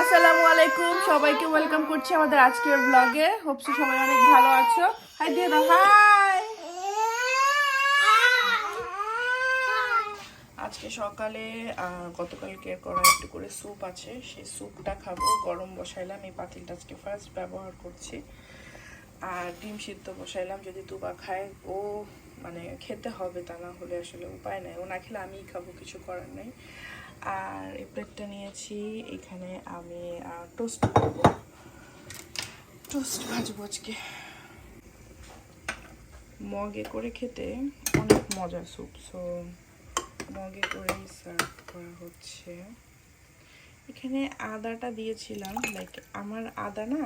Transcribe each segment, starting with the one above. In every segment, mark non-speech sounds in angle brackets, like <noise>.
আসসালামু আলাইকুম। সবাইকে ওয়েলকাম করছি আমাদের আজকের ব্লগে হোপসি সবাই অনেক ভালো আছো। হাই দিয়ে দাও হাই আজকে সকালে গতকালকে করা একটু করে স্যুপ আছে। সেই স্যুপটা খাব। গরম বসাইলাম। এই পাতিলটা আজকে ফার্স্ট ব্যবহার করছি। আর ডিম সিদ্ধ বসাইলাম। যদি তুবা খায়, ও মানে খেতে হবে তা না হলে আসলে উপায় নাই। ও না খেলে আমিই খাব, কিছু করার নেই। আর এই প্লেটটা নিয়েছি। এখানে আমি টোস্ট করব টোস্ট ভাজবো আজকে। মগে করে খেতে অনেক মজা স্যুপ সো মগে করেই সার্ভ করা হচ্ছে। এখানে আদাটা দিয়েছিলাম লাইক আমার আদা না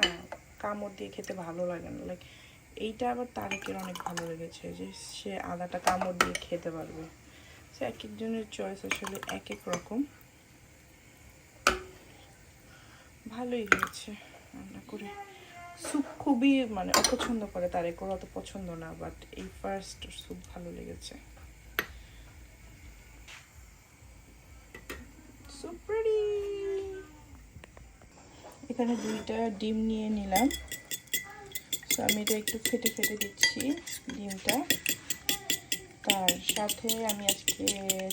কামড় দিয়ে খেতে ভালো লাগে না। লাইক এইটা আবার তারেকের অনেক ভালো লেগেছে যে সে আদাটা কামড় দিয়ে খেতে পারবে। এক একজনের চয়েস আসলে এক এক রকম। ভালোই হয়েছে। রান্না করে স্যুপ খুবই মানে অপছন্দ করে তারেক, ওর অত পছন্দ না বাট এই ফার্স্ট স্যুপ ভালো লেগেছে। এখানে দুইটা ডিম নিয়ে নিলাম। তো আমি এটা একটু ফেটে ফেটে দিচ্ছি ডিমটা। তার সাথে আমি আজকে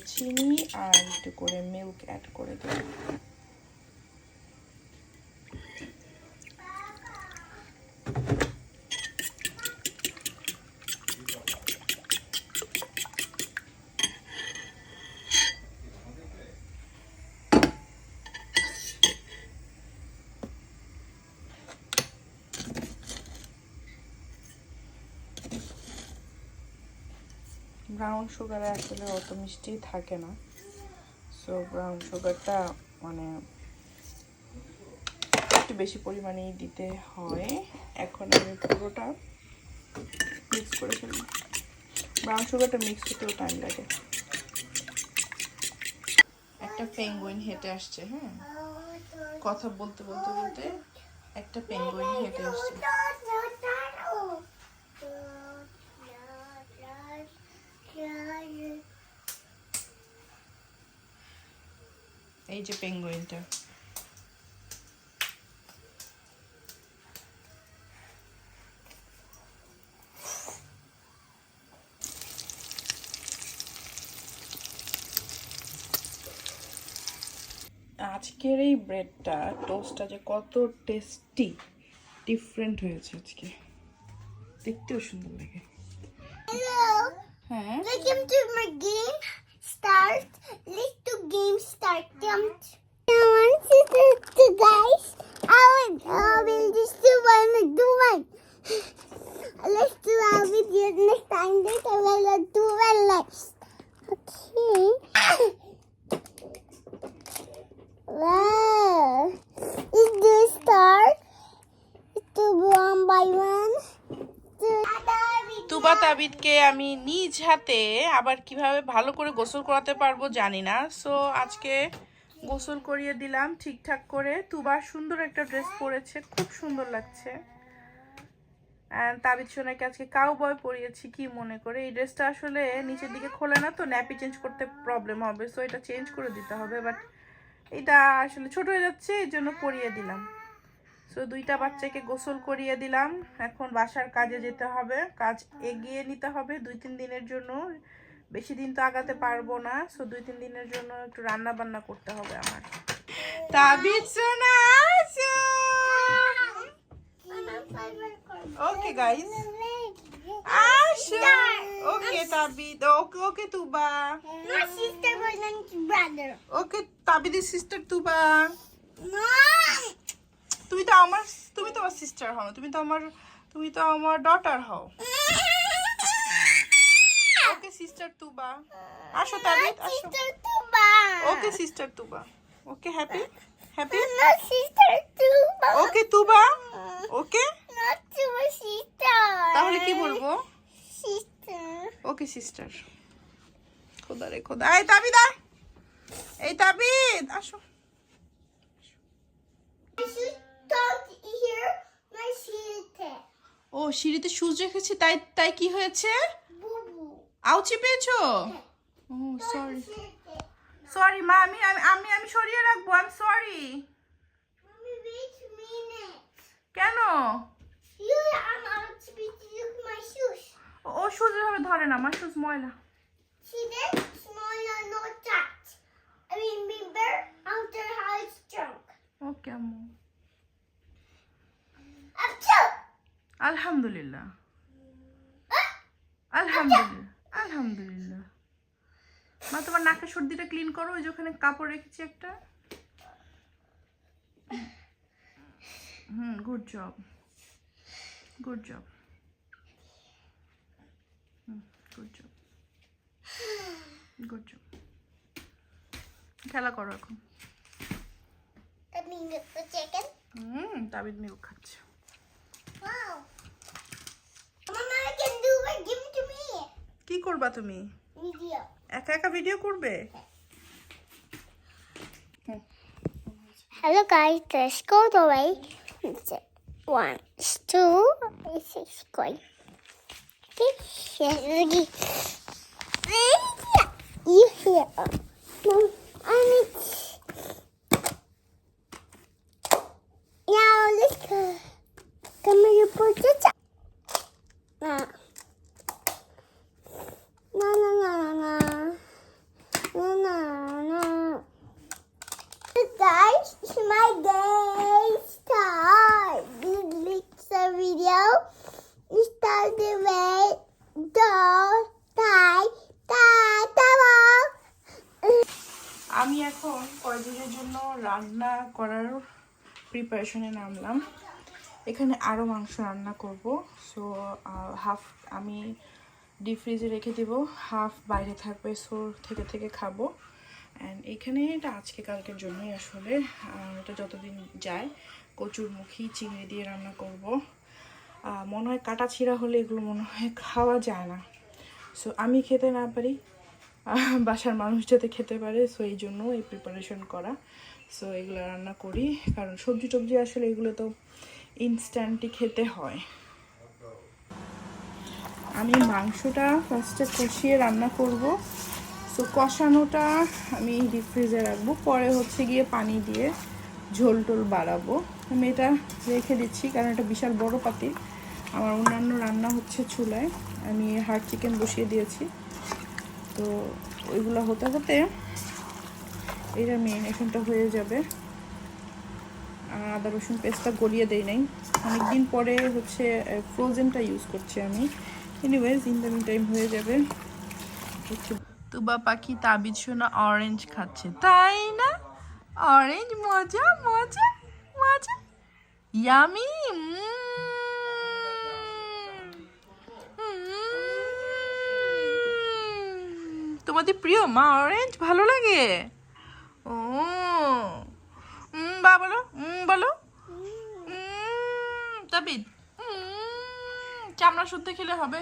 চিনি আর একটু করে মিল্ক অ্যাড করে দেব। ব্রাউন সুগারে আসলে অত মিষ্টি থাকে না। সো ব্রাউন সুগারটা মানে একটু বেশি পরিমাণেই দিতে হয়। এখন আমি পুরোটা মিক্স করে ফেলব। ব্রাউন সুগারটা মিক্স হতেও টাইম লাগে। একটা পেঙ্গুইন হেঁটে আসছে হ্যাঁ? কথা বলতে বলতে বলতে একটা পেঙ্গুইন হেঁটে আসছে। এই যে পেঙ্গুইনটা আজকের এই ব্রেডটা টোস্টটা যে কত টেস্টি ডিফারেন্ট হয়েছে আজকে। দেখতেও সুন্দর লাগে। হ্যাঁ? game start. Let's do game start. Come. I want to do the guys. I will. I will just do one. Do one. Let's do our video next time. This I will do one next. Okay. <coughs> Wow. Let's do start. Let's do one by one. Do তুবা তাবিদকে আমি নিজ হাতে আবার কীভাবে ভালো করে গোসল করাতে পারব জানি না। সো আজকে গোসল করিয়ে দিলাম ঠিকঠাক করে। তুবা সুন্দর একটা ড্রেস পরেছে, খুব সুন্দর লাগছে। তাবিদ সোনাকে আজকে কাউ বয় পরিয়েছি, কি মনে করে? এই ড্রেসটা আসলে নিচের দিকে খোলে না তো ন্যাপি চেঞ্জ করতে প্রবলেম হবে। সো এটা চেঞ্জ করে দিতে হবে বাট এটা আসলে ছোট হয়ে যাচ্ছে, এই জন্য পরিয়ে দিলাম। সো দুইটা বাচ্চাকে গোসল করিয়ে দিলাম। এখন বাসার কাজে যেতে হবে। কাজ এগিয়ে নিতে হবে। দুই তিন দিনের জন্য। বেশি দিন তো আগাতে পারব না। সো দুই তিন দিনের জন্য একটু রান্না বান্না করতে হবে আমার। ওকে গাইস আসো! Okay Tabid. Okay okay Tuba. Okay তাবিদের sister Tuba! তুমি তো আমার তুমি তো আমার সিস্টার হও তুমি তো আমার তুমি তো আমার ডটার হও। Okay sister Tuba. আসো তাবিদ আসো. Okay sister Tuba. Okay happy happy sister Tuba. Okay Tuba? Okay. তাহলে কি বলব. ওকে সিস্টার খোদা রে খোদা। এই তাবিদ এই তাবিদ আসো। My. ও সিঁড়িতে সুজ রেখেছি তাই তাই কি হয়েছে. আউচি পেয়েছ? ও সরি সরি মা আমি আমি আমি সরিয়ে রাখব আই এম সরি shoes. ও এভাবে ধরে না আমার সুজ ময়লা। See this? আলহামদুলিল্লাহ। আলহামদুলিল্লাহ আলহামদুলিল্লাহ। মা তোমার নাকের সর্দিটা ক্লিন করো ওই যে ওখানে কাপড় রেখেছি একটা। হুম good job good job good job good job খেলা করো এখন. হুম তাবিদ মিল্ক খাচ্ছে। কি করবা তুমি Video. একা একা ভিডিও করবে Hello guys, let's go the way. One, two, six, going. Okay, here's the You hear? No, I need. আমি এখন কয়দিনের জন্য রান্না করার প্রিপারেশনে নামলাম। এখানে আরও মাংস রান্না করব। সো হাফ আমি ডিপ ফ্রিজে রেখে দিব। হাফ বাইরে থাকবে সো থেকে থেকে খাব। অ্যান্ড এখানে এটা আজকে কালকের জন্যই আসলে। এটা যতদিন যায় কচুর মুখী চিংড়ি দিয়ে রান্না করব। মনে হয় কাটা ছিঁড়া হলে এগুলো মনে হয় খাওয়া যায় না। সো আমি খেতে না পারি <laughs> বাসার মানুষ যাতে খেতে পারে সো এই জন্য এই প্রিপারেশন করা। সো এগুলো রান্না করি, কারণ সবজি টবজি আসলে এগুলো তো ইনস্ট্যান্টই খেতে হয়। আমি মাংসটা ফার্স্টে কষিয়ে রান্না করব। সো কষানোটা আমি ডিপ ফ্রিজে রাখব, পরে হচ্ছে গিয়ে পানি দিয়ে ঝোল টোল বাড়াবো। আমি এটা রেখে দিচ্ছি, কারণ এটা বিশাল বড় পাতি আমার অন্যান্য রান্না হচ্ছে চুলায়। আমি হার্ড চিকেন বসিয়ে দিয়েছি। তো ওইগুলো হতে হতে এটা মেরিনেশনটা হয়ে যাবে। আদা, রসুন পেস্টটা গলিয়ে দেই নাই। অনেকদিন পরে হচ্ছে ফ্রোজেনটা ইউজ করছি আমি। এনিওয়েজ ইন দ্য টাইম হয়ে যাবে। তুবা পাখি তাবিজ শোনা অরেঞ্জ খাচ্ছে। তাই না? অরেঞ্জ মজা মজা মজা। ইয়ামি তোমাদের প্রিয়? মা অরেঞ্জ ভালো লাগে। ও বা বলো বলো। তাবিদ। চামড়া শুদ্ধ খেলে হবে?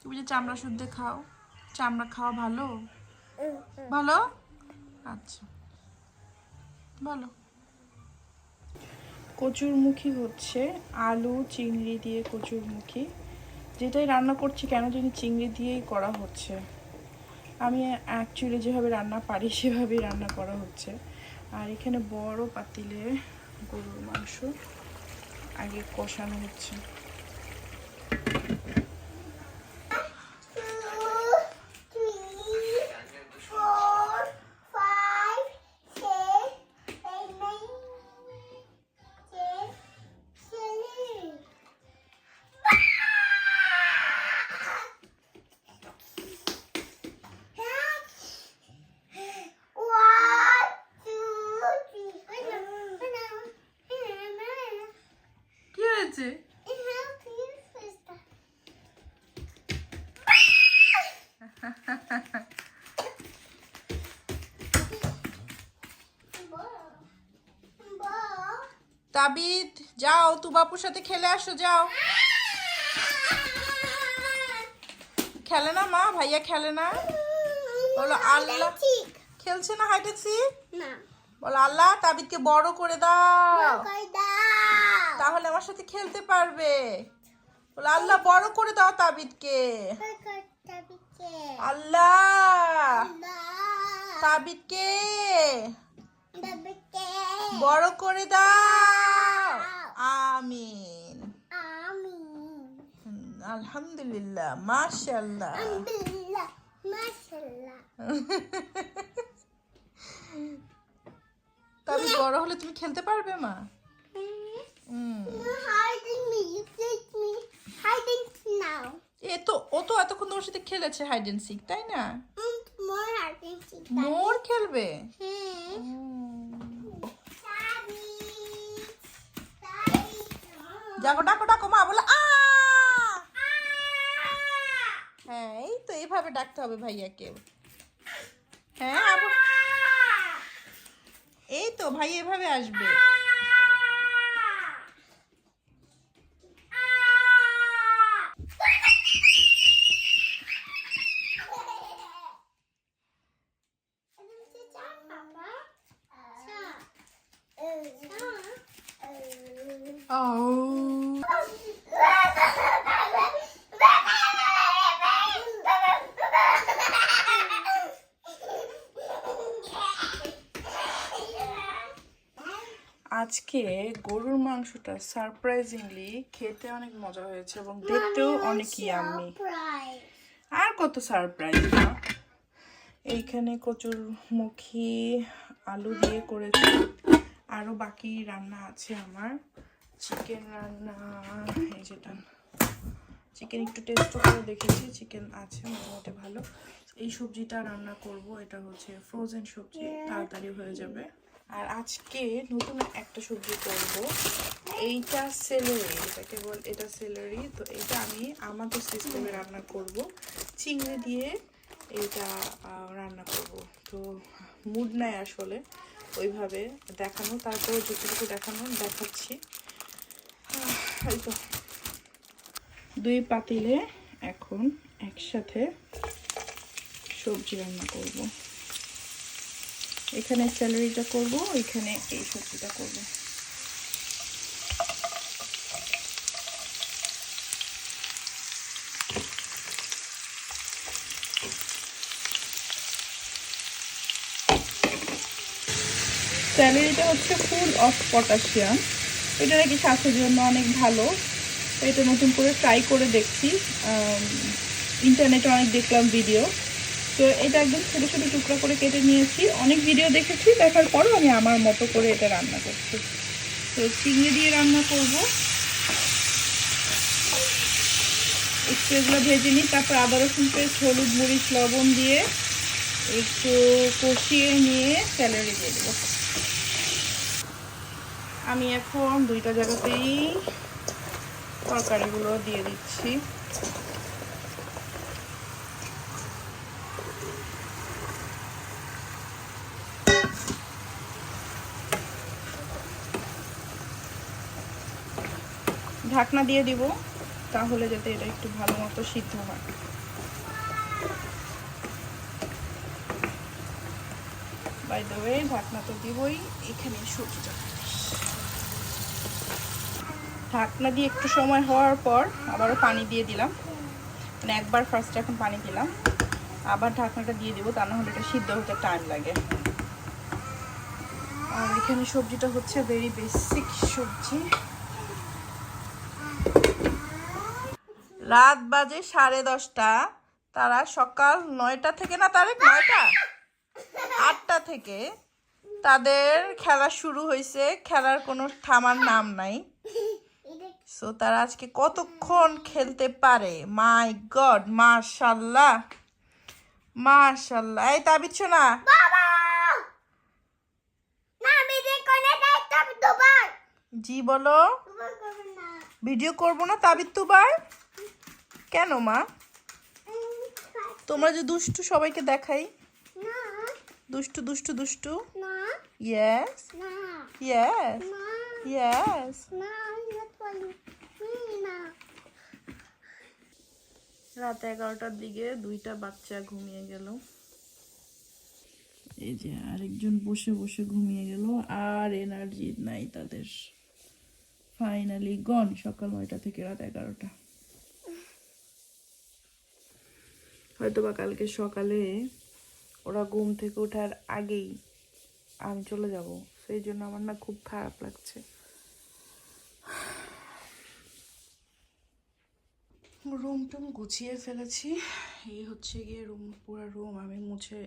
তুমি যে চামড়া শুদ্ধ খাও, চামড়া খাওয়া ভালো? ভালো? আচ্ছা। বলো। কচুরমুখী হচ্ছে আলু, চিংড়ি দিয়ে কচুরমুখী। যেটাই রান্না করছি, কেন জানি চিংড়ি দিয়েই করা হচ্ছে। আমি অ্যাকচুয়ালি যেভাবে রান্না পারি, সেভাবেই রান্না করা হচ্ছে। আর এখানে বড় পাতিলে গরুর মাংস আগে কষানো হচ্ছে। তাবিদ যাও তু বাপুর সাথে খেলে আসো যাও। খেলে না মা? ভাইয়া খেলে না? বলো আল্লাহ খেলছে। না হাইট না। বলো আল্লাহ তাবিদকে বড় করে দাও। তাহলে আমার সাথে খেলতে পারবে। বলো আল্লাহ বড় করে দাও তাবিদকে। আল্লাহ। তাবিদকে। বড় করে দাও। আমিন আমি আলহামদুলিল্লাহ মাশাল্লাহ তবে বড় হলে তুমি খেলতে পারবে মা এ তো ও তো এতক্ষণ তোমার সাথে খেলেছে হাইড এন্ড সিক তাই না? মোর খেলবে? যাকো ডাকো ডাকো, মা বলে. হ্যাঁ এই তো এইভাবে ডাকতে হবে ভাইয়াকে হ্যাঁ এই তো ভাই এভাবে আসবে ও আজকে গরুর মাংসটা সারপ্রাইজিংলি খেতে অনেক মজা হয়েছে এবং দেখতেও অনেক ইয়াম্মি আর কত সারপ্রাইজ না এইখানে কচুর মুখী আলু দিয়ে করেছি। আরও বাকি রান্না আছে আমার। চিকেন রান্না এই যেটা চিকেন একটু টেস্ট করে দেখেছি চিকেন আছে মোটামুটি ভালো। এই সবজিটা রান্না করব এটা হচ্ছে ফ্রোজেন সবজি তাড়াতাড়ি হয়ে যাবে। আর আজকে নতুন একটা সবজি করব। এইটা সেলারি এটাকে বল, এটা সেলারি তো এটা আমি আমাদের সিস্টেমে রান্না করব। চিংড়ি দিয়ে এটা রান্না করব। তো মুড নাই আসলে, ওইভাবে দেখানো। তারপরে যতটুকু দেখানো, দেখাচ্ছি। দুই পাতিলে এখন একসাথে সবজি রান্না করব। এখানে স্যালারিটা করব, এখানে এই সবজিটা করব। স্যালারিটা হচ্ছে ফুল অফ পটাশিয়াম এটা নাকি স্বাস্থ্যের জন্য অনেক ভালো। এটা নতুন করে ট্রাই করে দেখছি। ইন্টারনেটে অনেক দেখলাম ভিডিও তো এটা একদম ছোটো ছোটো টুকরা করে কেটে নিয়েছি। অনেক ভিডিও দেখেছি, দেখার পরও আমি আমার মতো করে এটা রান্না করছি। তো চিংড়ি দিয়ে রান্না করব। একটু এগুলো ভেজে নিই, তারপর আদা রসুন পেস্ট, হলুদ মরিচ, লবণ দিয়ে একটু কষিয়ে নিয়ে স্যালারি দিয়ে দেবো। আমি এখন দুইটা জায়গাতেই তরকারিগুলো দিয়ে দিচ্ছি। ঢাকনা দিয়ে দিব, তাহলে যাতে এটা একটু ভালো মতো সিদ্ধ হয়। বাই দ্য ওয়ে ঢাকনা তো দিবই, এখানে সবজিটা ঢাকনা দিয়ে একটু সময় হওয়ার পর আবারও পানি দিয়ে দিলাম। মানে একবার ফার্স্ট এখন পানি দিলাম, আবার ঢাকনাটা দিয়ে দিব, তা না হলে এটা সিদ্ধ হতে টাইম লাগে। আর এখানে সবজিটা হচ্ছে ভেরি বেসিক সবজি। রাত বাজে সাড়ে দশটা। তারা সকাল নয়টা থেকে না তারেক নয়টা? আটটা থেকে তাদের খেলা শুরু হয়েছে। খেলার কোনো থামার নাম নাই। সো তারা আজকে কতক্ষণ খেলতে পারে? মাই গড মাশাল্লাহ। মাশাল্লাহ। এই তাবিচ্ছ না জি বলো। ভিডিও করব না তাবিদ তুবার কেন, মা? তোমরা যে দুষ্টু সবাইকে দেখাই। দুষ্টু দুষ্টু দুষ্টু? রাত এগারোটার দিকে দুইটা বাচ্চা ঘুমিয়ে গেল। এই যে আরেকজন বসে বসে ঘুমিয়ে গেল আর এনার্জি নাই তাদের। ফাইনালি গন সকাল নয়টা থেকে রাত এগারোটা। হয়তো বা কালকে সকালে ওরা ঘুম থেকে ওঠার আগেই আমি চলে যাব। সেই জন্য আমার না খুব খারাপ লাগছে। রুম টুম গুছিয়ে ফেলেছি। এই হচ্ছে গিয়ে রুম, পুরো রুম আমি মুছে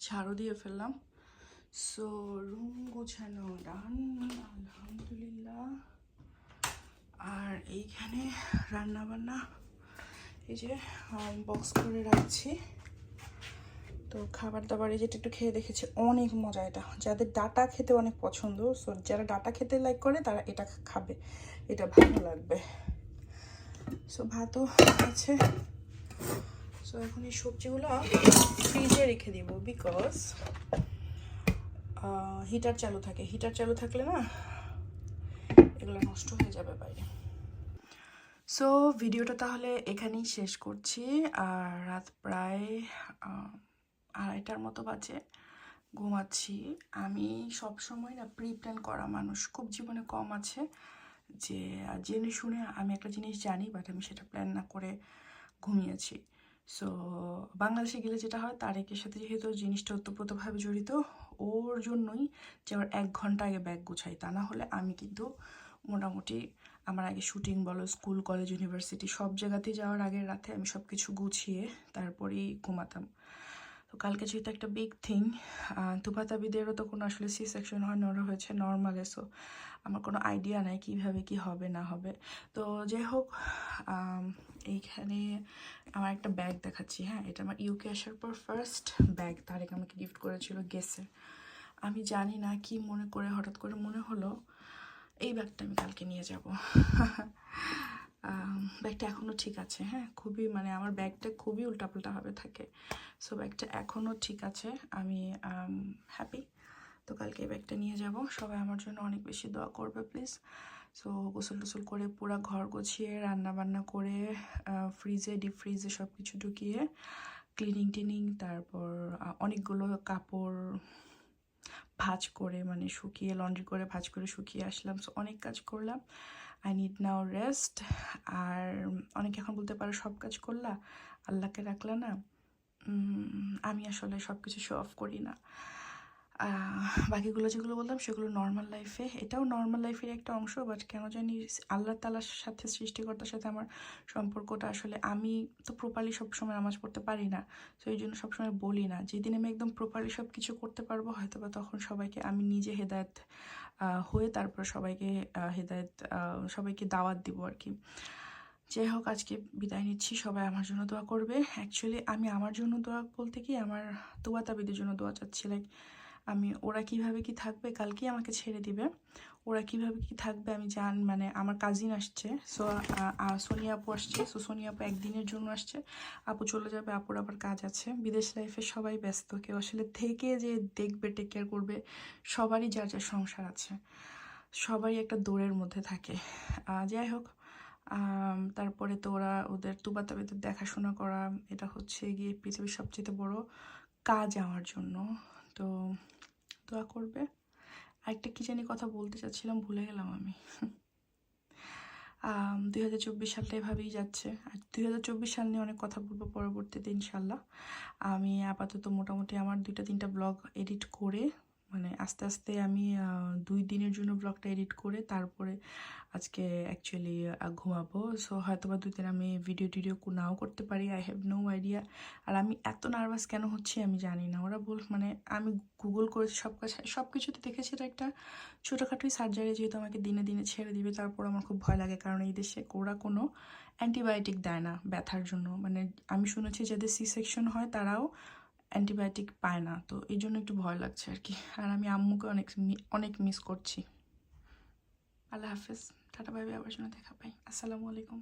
ঝাড়ু দিয়ে ফেললাম। সো রুম গোছানো ডান আলহামদুলিল্লাহ। আর এইখানে রান্না বান্না এই যে বক্স করে রাখছি। তো খাবার দাবার এই যেটা একটু খেয়ে দেখেছি, অনেক মজা এটা। যাদের ডাটা খেতে অনেক পছন্দ সো যারা ডাটা খেতে লাইক করে, তারা এটা খাবে। এটা ভালো লাগবে। সো ভাতও আছে। সো এখন এই সবজিগুলো ফ্রিজে রেখে দিব বিকজ হিটার চালু থাকে। হিটার চালু থাকলে না, এগুলো নষ্ট হয়ে যাবে বাইরে। সো ভিডিওটা তাহলে এখানেই শেষ করছি। আর রাত প্রায় আড়াইটার মতো বাজে। ঘুমাচ্ছি। আমি সব সময় না প্রি প্ল্যান করা মানুষ। খুব জীবনে কম আছে যে জেনে শুনে আমি একটা জিনিস জানি বাট আমি সেটা প্ল্যান না করে ঘুমিয়েছি। সো বাংলাদেশে গেলে যেটা হয়, তারেকের সাথে যেহেতু জিনিসটা ওতপ্রোতভাবে জড়িত, ওর জন্যই যে, আমার এক ঘণ্টা আগে ব্যাগ গুছাই, তা না হলে আমি কিন্তু মোটামুটি আমার আগে শুটিং বলো, স্কুল, কলেজ, ইউনিভার্সিটি সব জায়গাতেই যাওয়ার আগের রাতে আমি সব কিছু গুছিয়ে তারপরেই ঘুমাতাম। তো কালকে যেহেতু একটা বিগ থিং তুপাতাবিদেরও তো কোনো আসলে সি সেকশন হয় নর হয়েছে নর্মাল এসো আমার কোনো আইডিয়া নাই কীভাবে কি হবে, না হবে। তো যাই হোক এইখানে আমার একটা ব্যাগ দেখাচ্ছি হ্যাঁ? এটা আমার ইউকে আসার পর ফার্স্ট ব্যাগ তারেক আমাকে গিফট করেছিল গেসে আমি জানি না কি মনে করে, হঠাৎ করে মনে হলো এই ব্যাগটা আমি কালকে নিয়ে যাব। ব্যাগটা এখনও ঠিক আছে হ্যাঁ? খুবই মানে আমার ব্যাগটা খুবই উল্টাপাল্টাভাবে থাকে। সো ব্যাগটা এখনও ঠিক আছে, আমি হ্যাপি তো কালকে এই ব্যাগটা নিয়ে যাব। সবাই আমার জন্য অনেক বেশি দোয়া করবে প্লিজ সো গোসল টোসল করে পুরো ঘর গুছিয়ে রান্না বান্না করে ফ্রিজে ডিপ ফ্রিজে সব কিছু ঢুকিয়ে ক্লিনিং টিনিং তারপর অনেকগুলো কাপড় ভাঁজ করে মানে শুকিয়ে লন্ড্রি করে ভাঁজ করে শুকিয়ে আসলাম। সো অনেক কাজ করলাম। আই নিড নাও রেস্ট আর অনেকে এখন বলতে পারো সব কাজ করলা, আল্লাহকে রাখলা না। আমি আসলে সব কিছু শো অফ করি না। বাকিগুলো যেগুলো বললাম, সেগুলো নর্মাল লাইফে এটাও নর্মাল লাইফের একটা অংশ বাট কেন জানি আল্লাহ তালার সাথে, সৃষ্টিকর্তার সাথে আমার সম্পর্কটা আসলে আমি তো প্রপারলি সবসময় নামাজ পড়তে পারি না তো এই জন্য সবসময় বলি না। যেদিন আমি একদম প্রপারলি সব কিছু করতে পারব হয়তো বা তখন সবাইকে আমি নিজে হেদায়ত হয়ে তারপর সবাইকে হেদায়ত সবাইকে দাওয়াত দিব আর কি। যাই হোক, আজকে বিদায় নিচ্ছি। সবাই আমার জন্য দোয়া করবে। অ্যাকচুয়ালি আমি আমার জন্য দোয়া বলতে কি, আমার তোয়া তাবিদের জন্য দোয়া চাচ্ছি। লাইক আমি, ওরা কীভাবে কি থাকবে কালকেই আমাকে ছেড়ে দিবে। ওরা কীভাবে কি থাকবে আমি জান মানে আমার কাজিন আসছে, সো সোনিয়া আপু আসছে, সো সোনিয়া আপু একদিনের জন্য আসছে। আপু চলে যাবে, আপুর আবার কাজ আছে। বিদেশ লাইফে সবাই ব্যস্ত, কেউ আসলে থেকে যে দেখবে টেক কেয়ার করবে, সবারই যার যার সংসার আছে। সবাই একটা দৌড়ের মধ্যে থাকে। যাই হোক তারপরে তো ওরা ওদের তুবাতাবিদের দেখাশোনা করা, এটা হচ্ছে গিয়ে পৃথিবীর সবচেয়ে বড় কাজ আমার জন্য। তো দোয়া করবে। আরেকটা কি জানি কথা বলতে চাচ্ছিলাম, ভুলে গেলাম আমি। দুই হাজার চব্বিশ সালটা এভাবেই যাচ্ছে। আর দুই হাজার চব্বিশ সাল নিয়ে অনেক কথা বলব পরবর্তীতে ইনশাল্লাহ। আমি আপাতত মোটামুটি আমার দুইটা তিনটা ব্লগ এডিট করে মানে আস্তে আস্তে আমি দুই দিনের জন্য ব্লগটা এডিট করে তারপরে আজকে অ্যাকচুয়ালি ঘুমাবো। সো হয়তো বা দুই দিন আমি ভিডিও টিডিও নাও করতে পারি। আই হ্যাভ নো আইডিয়া আর আমি এত নার্ভাস কেন হচ্ছি আমি জানি না। ওরা বল মানে আমি গুগল করেছি সব কাছে সব কিছুতে দেখেছি এটা একটা ছোটোখাটোই সার্জারি যেহেতু আমাকে দিনে দিনে ছেড়ে দিবে, তারপর আমার খুব ভয় লাগে। কারণ এই দেশে ওরা কোনো অ্যান্টিবায়োটিক দেয় না ব্যথার জন্য। মানে আমি শুনেছি যাদের সি সেকশন হয় তারাও অ্যান্টিবায়োটিক পায় না, তো এই জন্য একটু ভয় লাগছে আর কি। আর আমি আম্মুকে অনেক অনেক মিস করছি। আল্লাহ হাফেজ। টাটা ভাবি আবার জন্য দেখা পাই। আসসালামু আলাইকুম।